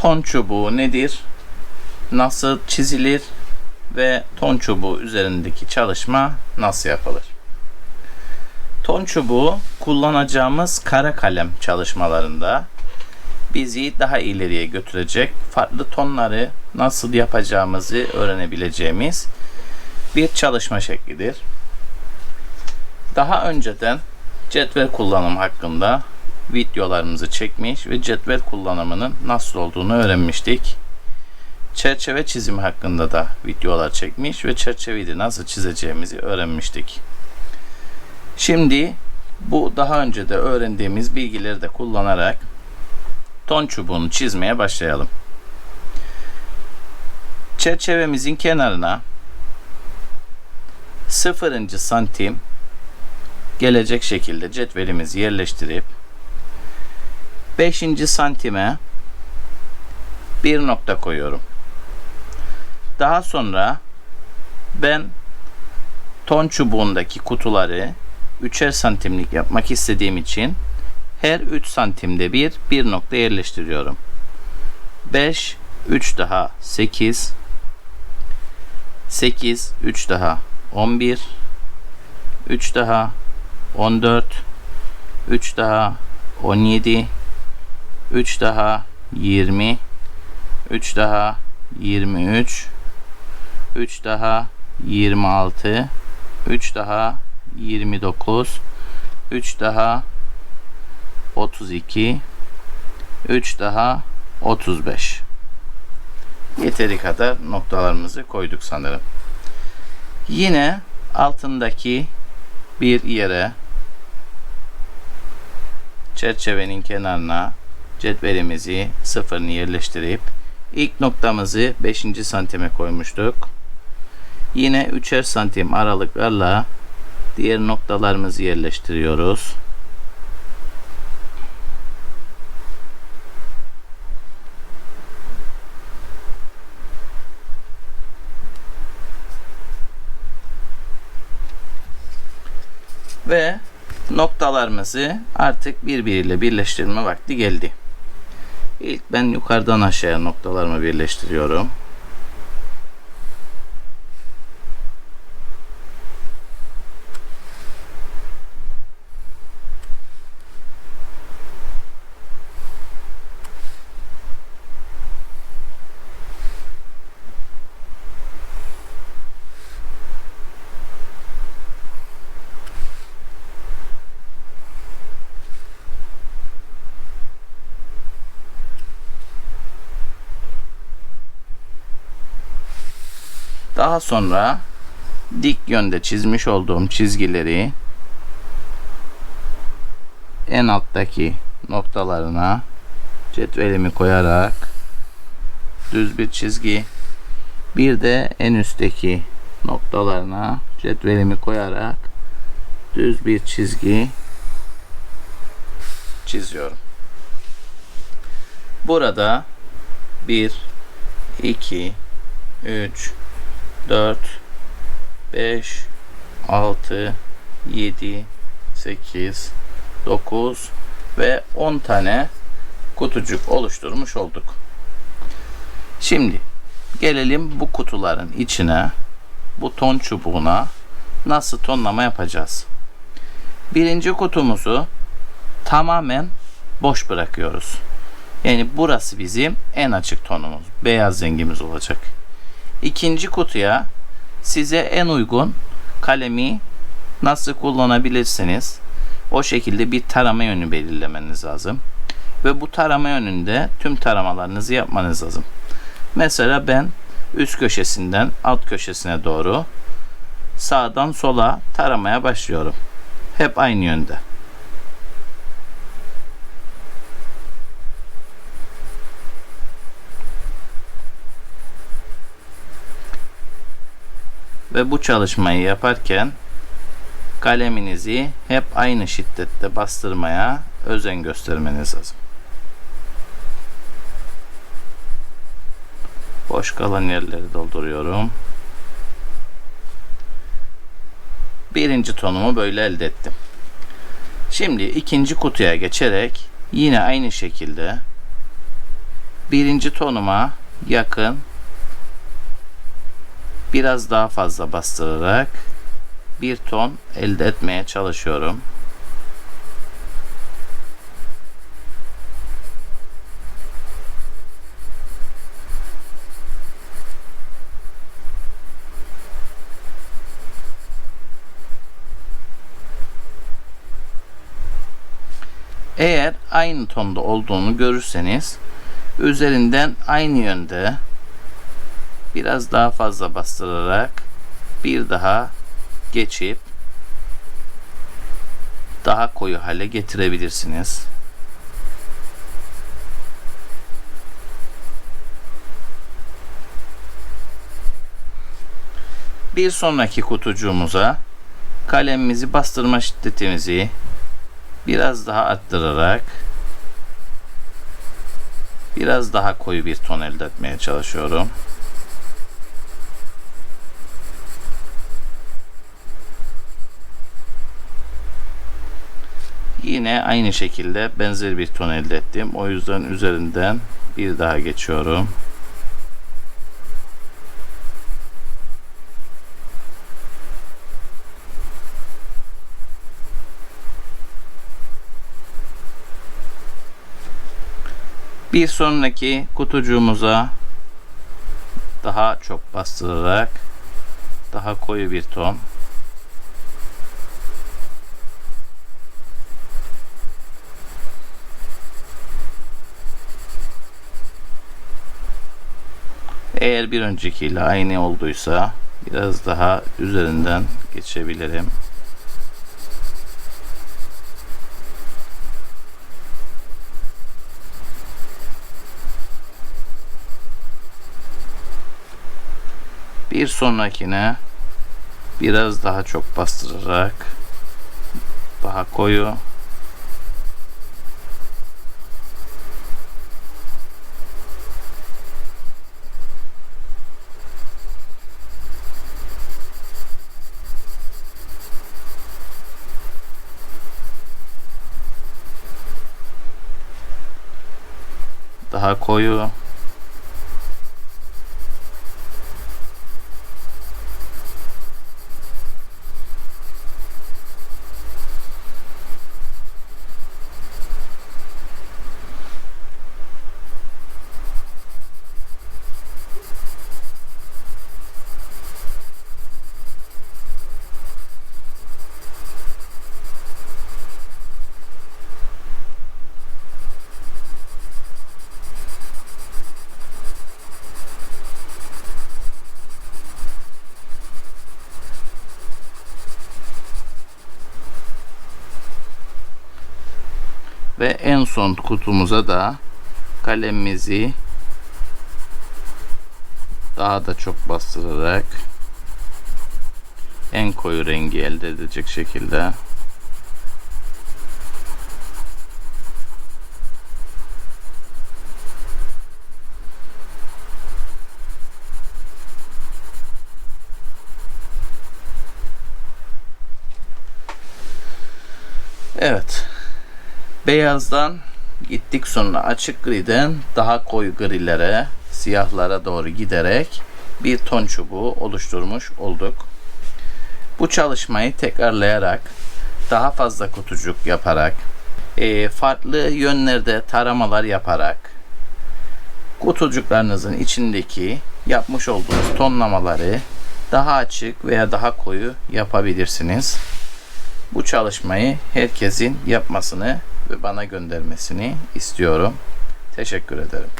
ton çubuğu nedir? Nasıl çizilir? Ve ton çubuğu üzerindeki çalışma nasıl yapılır? Ton çubuğu kullanacağımız kara kalem çalışmalarında bizi daha ileriye götürecek, farklı tonları nasıl yapacağımızı öğrenebileceğimiz bir çalışma şeklidir. Daha önceden cetvel kullanımı hakkında videolarımızı çekmiş ve cetvel kullanımının nasıl olduğunu öğrenmiştik. Çerçeve çizimi hakkında da videolar çekmiş ve çerçeveyi de nasıl çizeceğimizi öğrenmiştik. Şimdi bu daha önce de öğrendiğimiz bilgileri de kullanarak ton çubuğunu çizmeye başlayalım. Çerçevemizin kenarına 0. santim gelecek şekilde cetvelimizi yerleştirip 5. santime bir nokta koyuyorum. Daha sonra ben ton çubuğundaki kutuları 3'er santimlik yapmak istediğim için her 3 santimde bir bir nokta yerleştiriyorum. 5 3 daha 8 8 3 daha 11 3 daha 14 3 daha 17 3 daha 20 3 daha 23 3 daha 26 3 daha 29 3 daha 32 3 daha 35 yeteri kadar noktalarımızı koyduk sanırım. Yine altındaki bir yere çerçevenin kenarına cetvelimizi sıfırını yerleştirip ilk noktamızı 5. santime koymuştuk yine 3'er santim aralıklarla diğer noktalarımızı yerleştiriyoruz ve noktalarımızı artık birbiriyle birleştirme vakti geldi. İlk ben yukarıdan aşağıya noktalarımı birleştiriyorum. Daha sonra dik yönde çizmiş olduğum çizgileri en alttaki noktalarına cetvelimi koyarak düz bir çizgi bir de en üstteki noktalarına cetvelimi koyarak düz bir çizgi çiziyorum. Burada 1 2 3 4 5 6 7 8 9 ve 10 tane kutucuk oluşturmuş olduk. Şimdi gelelim bu kutuların içine bu ton çubuğuna nasıl tonlama yapacağız. Birinci kutumuzu tamamen boş bırakıyoruz. Yani burası bizim en açık tonumuz. Beyaz rengimiz olacak. İkinci kutuya size en uygun kalemi nasıl kullanabilirsiniz? O şekilde bir tarama yönü belirlemeniz lazım. Ve bu tarama yönünde tüm taramalarınızı yapmanız lazım. Mesela ben üst köşesinden alt köşesine doğru sağdan sola taramaya başlıyorum. Hep aynı yönde. Ve bu çalışmayı yaparken kaleminizi hep aynı şiddette bastırmaya özen göstermeniz lazım. Boş kalan yerleri dolduruyorum. Birinci tonumu böyle elde ettim. Şimdi ikinci kutuya geçerek yine aynı şekilde birinci tonuma yakın biraz daha fazla bastırarak bir ton elde etmeye çalışıyorum. Eğer aynı tonda olduğunu görürseniz üzerinden aynı yönde biraz daha fazla bastırarak bir daha geçip daha koyu hale getirebilirsiniz. Bir sonraki kutucuğumuza kalemimizi bastırma şiddetimizi biraz daha arttırarak biraz daha koyu bir ton elde etmeye çalışıyorum. Yine aynı şekilde benzer bir ton elde ettim. O yüzden üzerinden bir daha geçiyorum. Bir sonraki kutucuğumuza daha çok bastırarak daha koyu bir ton Eğer bir öncekiyle aynı olduysa biraz daha üzerinden geçebilirim. Bir sonrakine biraz daha çok bastırarak daha koyu daha koyu ve en son kutumuza da kalemimizi daha da çok bastırarak en koyu rengi elde edecek şekilde Evet. Beyazdan gittik sonra açık griden daha koyu grilere, siyahlara doğru giderek bir ton çubuğu oluşturmuş olduk. Bu çalışmayı tekrarlayarak daha fazla kutucuk yaparak e, farklı yönlerde taramalar yaparak kutucuklarınızın içindeki yapmış olduğunuz tonlamaları daha açık veya daha koyu yapabilirsiniz. Bu çalışmayı herkesin yapmasını ve bana göndermesini istiyorum. Teşekkür ederim.